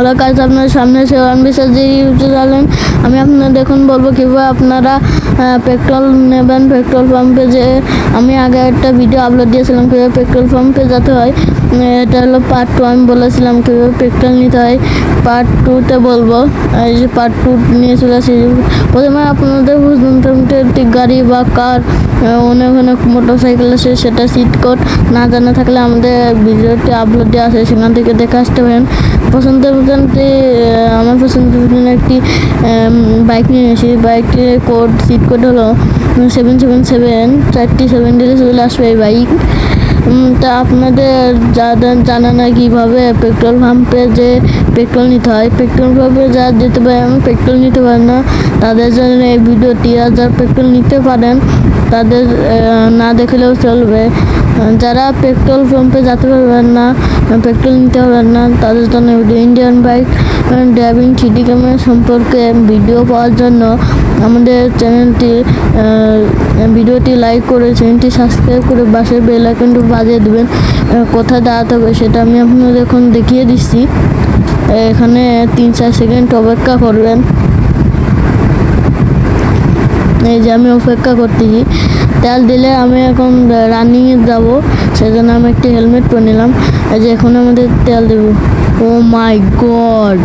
হলো কাজ আপনার সামনে সেওয়ান বিশ্বাস চ্যানেল আমি আপনার দেখুন, বলব কীভাবে আপনারা পেট্রোল নেবেন, পেট্রোল পাম্পে যে আমি আগে একটা ভিডিও আপলোড দিয়েছিলাম, কীভাবে পেট্রোল পাম্পে যেতে হয়। এটা হলো পার্ট টু আমি বলেছিলাম কীভাবে পেট্রোল নিতে হয়। পার্ট টুতে বলব, এই যে পার্ট টু নিয়ে চলে আসি। প্রথমে আপনাদের একটি গাড়ি বা কার অনেক অনেক মোটর সাইকেল আছে, সেটা সিট কোড না জানা থাকলে আমাদের ভিডিওটি আপলোড দেওয়া আছে, সেখান থেকে দেখে আসতে পারেন। পছন্দের মতনটি আমার পছন্দের মতন একটি বাইক নিয়ে এসেছি বাইকটির কোড সিট কোড হলো সেভেন সেভেন সেভেন চারটি সেভেন দিলে চলে আসবে এই বাইক তা আপনাদের জানা না কীভাবে পেট্রোল পাম্পে যে পেট্রোল নিতে হয়, পেট্রোল পাম্পে যা যেতে পারে, আমি পেট্রোল নিতে পারেন না। তাদের জন্য এই ভিডিওটি, আর যারা পেট্রোল নিতে পারেন, তাদের না দেখলেও চলবে। যারা পেট্রোল পাম্পে যেতে পারবেন না পেট্রোল নিতে পারবেন না, তাদের জন্য Indian bike driving three D camera সম্পর্কে ভিডিও পাওয়ার জন্য আমাদের চ্যানেলটি ভিডিওটি লাইক করে চ্যানেলটি সাবস্ক্রাইব করে বাসের বেল আইকনটি বাজিয়ে দেবেন। কোথায় দাঁড়াতে হবে সেটা আমি আপনাদের এখন দেখিয়ে দিচ্ছি। এখানে তিন চার সেকেন্ড অপেক্ষা করবেন। এই যে আমি অপেক্ষা করতেছি তেল দিলে আমি এখন রানিংয়ে যাব। সেজন্য আমি একটি হেলমেট পরে নিলাম। এই যে এখন আমাদের তেল দেবো। ও মাই গড